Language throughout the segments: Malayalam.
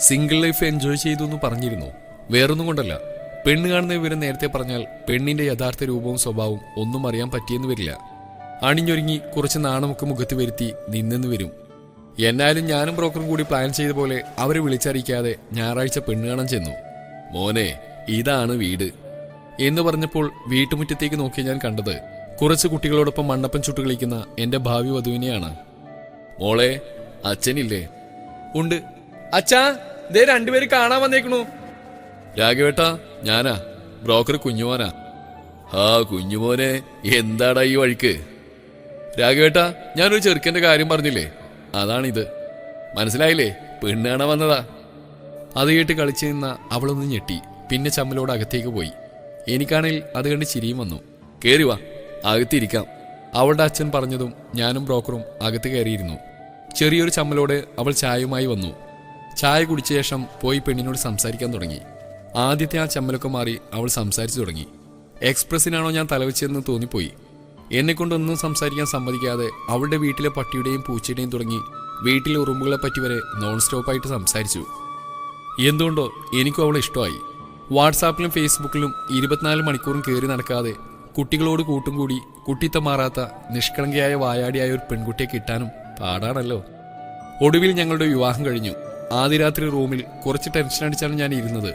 സിംഗിൾ ലൈഫ് എൻജോയ് ചെയ്തു എന്ന് പറഞ്ഞിരുന്നു. വേറൊന്നും കൊണ്ടല്ല. പെണ്ണ് കാണുന്ന വിവരം നേരത്തെ പറഞ്ഞാൽ പെണ്ണിന്റെ യഥാർത്ഥ രൂപവും സ്വഭാവവും ഒന്നും അറിയാൻ പറ്റിയെന്ന് വരില്ല. അണിഞ്ഞൊരുങ്ങി കുറച്ച് നാണമൊക്കെ മുഖത്ത് വരുത്തി നിന്നെന്ന് വരും. എന്നാലും ഞാനും ബ്രോക്കറും കൂടി പ്ലാൻ ചെയ്ത പോലെ അവരെ വിളിച്ചറിയിക്കാതെ ഞായറാഴ്ച പെണ്ണ് കാണാൻ ചെന്നു. മോനെ ഇതാണ് വീട്. എന്ന് പറഞ്ഞപ്പോൾ വീട്ടുമുറ്റത്തേക്ക് നോക്കി ഞാൻ കണ്ടത് കുറച്ച് കുട്ടികളോടൊപ്പം മണ്ണപ്പൻ ചുട്ടു കളിക്കുന്ന എന്റെ ഭാവി വധുവിനെയാണ്. മോളെ അച്ഛനില്ലേ? ഉണ്ട്. അച്ഛാ ദേ രണ്ടുപേര് കാണാൻ വന്നേക്കണു. രാഘവേട്ടാ ഞാനാ. ബ്രോക്കർ കുഞ്ഞുമോനാ. ആ കുഞ്ഞുമോനെ എന്താടാ ഈ വഴിക്ക്? രാഘവേട്ടാ ഞാനൊരു ചെറുക്കന്റെ കാര്യം പറഞ്ഞില്ലേ? അതാണിത്. മനസ്സിലായില്ലേ? പെണ്ണ് കാണാൻ വന്നതാ. അത് കേട്ട് കളിച്ചു നിന്ന അവളൊന്ന് ഞെട്ടി. പിന്നെ ചമ്മലോട് അകത്തേക്ക് പോയി. എനിക്കാണെങ്കിൽ അത് കണ്ട് ചിരിയും വന്നു. കേറി വാ അകത്തിരിക്കാം. അവളുടെ അച്ഛൻ പറഞ്ഞതും ഞാനും ബ്രോക്കറും അകത്ത് കയറിയിരുന്നു. ചെറിയൊരു ചമ്മലോട് അവൾ ചായയുമായി വന്നു. ചായ കുടിച്ച ശേഷം പോയി പെണ്ണിനോട് സംസാരിക്കാൻ തുടങ്ങി. ആദ്യത്തെ ആ ചമ്മലൊക്കെ മാറി അവൾ സംസാരിച്ചു തുടങ്ങി. എക്സ്പ്രസ്സിനാണോ ഞാൻ തലവെച്ചതെന്ന് തോന്നിപ്പോയി. എന്നെ കൊണ്ടൊന്നും സംസാരിക്കാൻ സമ്മതിക്കാതെ അവളുടെ വീട്ടിലെ പട്ടിയുടെയും പൂച്ചയുടെയും തുടങ്ങി വീട്ടിലെ ഉറുമ്പുകളെ പറ്റി വരെ നോൺ സ്റ്റോപ്പായിട്ട് സംസാരിച്ചു. എന്തുകൊണ്ടോ എനിക്കും അവളെ ഇഷ്ടമായി. വാട്സാപ്പിലും ഫേസ്ബുക്കിലും ഇരുപത്തിനാല് മണിക്കൂറും കയറി നടക്കാതെ കുട്ടികളോട് കൂട്ടും കൂടി കുട്ടിത്തം മാറാത്ത നിഷ്കളങ്കയായ വായാടിയായ ഒരു പെൺകുട്ടിയെ കിട്ടാനും പാടാണല്ലോ. ഒടുവിൽ ഞങ്ങളുടെ വിവാഹം കഴിഞ്ഞു. ആദ്യ രാത്രി റൂമിൽ കുറച്ച് ടെൻഷൻ അടിച്ചാണ് ഞാൻ ഇരുന്നത്.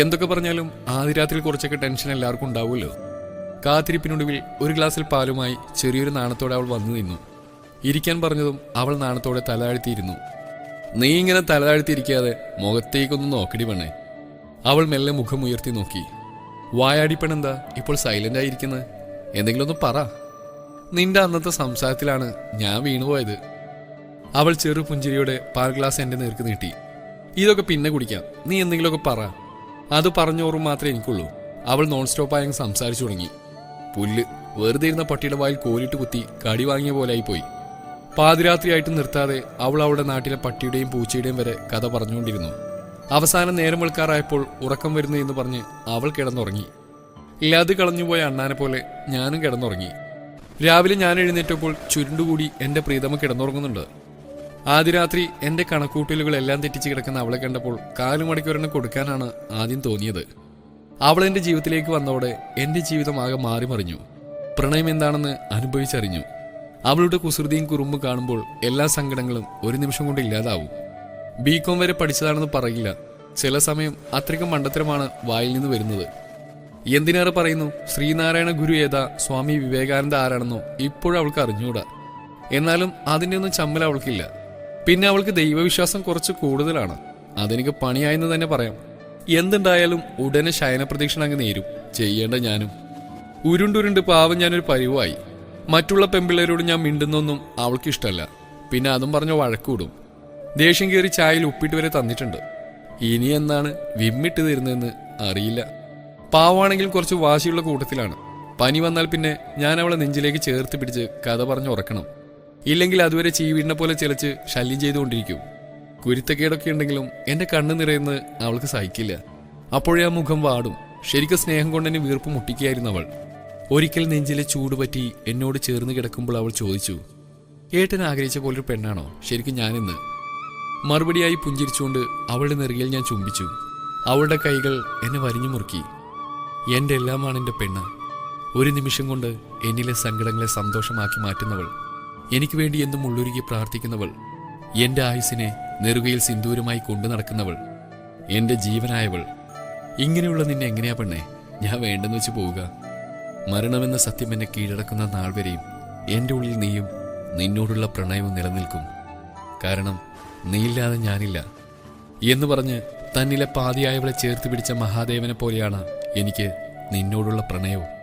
എന്തൊക്കെ പറഞ്ഞാലും ആദ്യ രാത്രി കുറച്ചൊക്കെ ടെൻഷൻ എല്ലാവർക്കും ഉണ്ടാവുമല്ലോ. കാത്തിരിപ്പിനൊടുവിൽ ഒരു ഗ്ലാസ്സിൽ പാലുമായി ചെറിയൊരു നാണത്തോടെ അവൾ വന്നു നിന്നു. ഇരിക്കാൻ പറഞ്ഞതും അവൾ നാണത്തോടെ തലതാഴ്ത്തിയിരുന്നു. നീ ഇങ്ങനെ തലതാഴ്ത്തിയിരിക്കാതെ മുഖത്തേക്കൊന്ന് നോക്കടി പെണ്ണേ. അവൾ മെല്ലെ മുഖം ഉയർത്തി നോക്കി. വായാടിപ്പണെന്താ ഇപ്പോൾ സൈലന്റ് ആയിരിക്കുന്നത് എന്തെങ്കിലും ഒന്ന് പറ. നിന്റെ അന്നത്തെ സംസാരത്തിലാണ് ഞാൻ വീണുപോയത്. അവൾ ചെറു പുഞ്ചിരിയോടെ പാൽ ഗ്ലാസ് എന്റെ നേർക്ക് നീട്ടി. ഇതൊക്കെ പിന്നെ കുടിക്കാം. നീ എന്തെങ്കിലുമൊക്കെ പറ. അത് പറഞ്ഞോറും മാത്രമേ എനിക്കുള്ളൂ. അവൾ നോൺ സ്റ്റോപ്പായി സംസാരിച്ചു തുടങ്ങി. പുല്ല് വെറുതെ ഇരുന്ന പട്ടിയുടെ വായിൽ കോലിട്ട് കുത്തി കടി വാങ്ങിയ പോലായി പോയി പാതിരാത്രിയായിട്ട് നിർത്താതെ അവൾ അവളുടെ നാട്ടിലെ പട്ടിയുടെയും പൂച്ചയുടെയും വരെ കഥ പറഞ്ഞുകൊണ്ടിരുന്നു. അവസാനം നേരം വെളുക്കാറായപ്പോൾ ഉറക്കം വരുന്നു എന്ന് പറഞ്ഞ് അവൾ കിടന്നുറങ്ങി. ഇല്ലാതെ കളഞ്ഞുപോയ അണ്ണാനെ പോലെ ഞാനും കിടന്നുറങ്ങി. രാവിലെ ഞാൻ എഴുന്നേറ്റപ്പോൾ ചുരുണ്ടുകൂടി എന്റെ പ്രീതമ കിടന്നുറങ്ങുന്നുണ്ട്. ആദ്യ രാത്രി എന്റെ കണക്കൂട്ടലുകളെല്ലാം തെറ്റിച്ച് കിടക്കുന്ന അവളെ കണ്ടപ്പോൾ കാലു മണിക്കൂറിന് കൊടുക്കാനാണ് ആദ്യം തോന്നിയത്. അവൾ എന്റെ ജീവിതത്തിലേക്ക് വന്നതോടെ എന്റെ ജീവിതം ആകെ മാറി മറിഞ്ഞു. പ്രണയം എന്താണെന്ന് അനുഭവിച്ചറിഞ്ഞു. അവളുടെ കുസൃതിയും കുറുമ്പും കാണുമ്പോൾ എല്ലാ സങ്കടങ്ങളും ഒരു നിമിഷം കൊണ്ട് ഇല്ലാതാവും. ബികോം വരെ പഠിച്ചതാണെന്ന് പറയില്ല. ചില സമയം അത്രയ്ക്കും മണ്ടത്തരമാണ് വായിൽ നിന്ന് വരുന്നത്. എന്തിനേറെ പറയുന്നു? ശ്രീനാരായണ ഗുരു ഏതാ? സ്വാമി വിവേകാനന്ദ ആരാണെന്നോ ഇപ്പോഴും അവൾക്ക് അറിഞ്ഞുകൂടാ. എന്നാലും അതിന്റെ ഒന്നും ചമ്മൽ അവൾക്കില്ല. പിന്നെ അവൾക്ക് ദൈവവിശ്വാസം കുറച്ച് കൂടുതലാണ്. അതെനിക്ക് പണിയായെന്ന് തന്നെ പറയാം. എന്തുണ്ടായാലും ഉടനെ ശയനപ്രതീക്ഷണ അങ്ങ് നേരും. ചെയ്യേണ്ട ഞാനും. ഉരുണ്ടുരുണ്ട് പാവം ഞാനൊരു പരിവായി. മറ്റുള്ള പെമ്പിള്ളേരോട് ഞാൻ മിണ്ടുന്നൊന്നും അവൾക്ക് ഇഷ്ടമല്ല പിന്നെ അതും പറഞ്ഞ വഴക്കൂടും. ദേഷ്യം കയറി ചായയിൽ ഉപ്പിട്ട് വരെ തന്നിട്ടുണ്ട്. ഇനി എന്നാണ് വിമ്മിട്ട് തരുന്നതെന്ന് അറിയില്ല. പാവാണെങ്കിൽ കുറച്ച് വാശിയുള്ള കൂട്ടത്തിലാണ്. പനി വന്നാൽ പിന്നെ ഞാൻ അവളെ നെഞ്ചിലേക്ക് ചേർത്ത് പിടിച്ച് കഥ പറഞ്ഞ് ഉറക്കണം. ഇല്ലെങ്കിൽ അതുവരെ ചീവീടിനെ പോലെ ചിലച്ച് ശല്യം ചെയ്തുകൊണ്ടിരിക്കും. കുരുത്തക്കേടൊക്കെ ഉണ്ടെങ്കിലും എന്റെ കണ്ണ് നിറയുന്നത് അവൾക്ക് സഹിക്കില്ല. അപ്പോഴേ ആ മുഖം വാടും. ശരിക്കും സ്നേഹം കൊണ്ടെന്നെ വീർപ്പ് മുട്ടിക്കുകയായിരുന്നു അവൾ. ഒരിക്കൽ നെഞ്ചിലെ ചൂട് പറ്റി എന്നോട് ചേർന്ന് കിടക്കുമ്പോൾ അവൾ ചോദിച്ചു ഏട്ടൻ ആഗ്രഹിച്ച പോലൊരു പെണ്ണാണോ? ശരിക്കും ഞാനിന്ന്. മറുപടിയായി പുഞ്ചിരിച്ചുകൊണ്ട് അവളുടെ നെറുകയിൽ ഞാൻ ചുംബിച്ചു. അവളുടെ കൈകൾ എന്നെ വരിഞ്ഞു മുറുക്കി. എന്റെ എല്ലാമാണ് എന്റെ പെണ്ണ്. ഒരു നിമിഷം കൊണ്ട് എന്നിലെ സങ്കടങ്ങളെ സന്തോഷമാക്കി മാറ്റുന്നവൾ എനിക്ക് വേണ്ടി എന്നും ഉള്ളൊരുക്കി പ്രാർത്ഥിക്കുന്നവൾ എന്റെ ആയുസിനെ നെറുകയിൽ സിന്ദൂരമായി കൊണ്ടു നടക്കുന്നവൾ എന്റെ ജീവനായവൾ. ഇങ്ങനെയുള്ള നിന്നെ എങ്ങനെയാ പെണ്ണേ? ഞാൻ വേണ്ടെന്ന് വെച്ച് പോവുക. മരണമെന്ന സത്യം എന്നെ കീഴടക്കുന്ന നാൾ വരെയും എന്റെ ഉള്ളിൽ നീയും നിന്നോടുള്ള പ്രണയവും നിലനിൽക്കും. കാരണം നീയില്ലാതെ ഞാനില്ല എന്ന് പറഞ്ഞ് തന്നിലെ പാതിയായവളെ ചേർത്ത് പിടിച്ച മഹാദേവനെ പോലെയാണ് എനിക്ക് നിന്നോടുള്ള പ്രണയവും.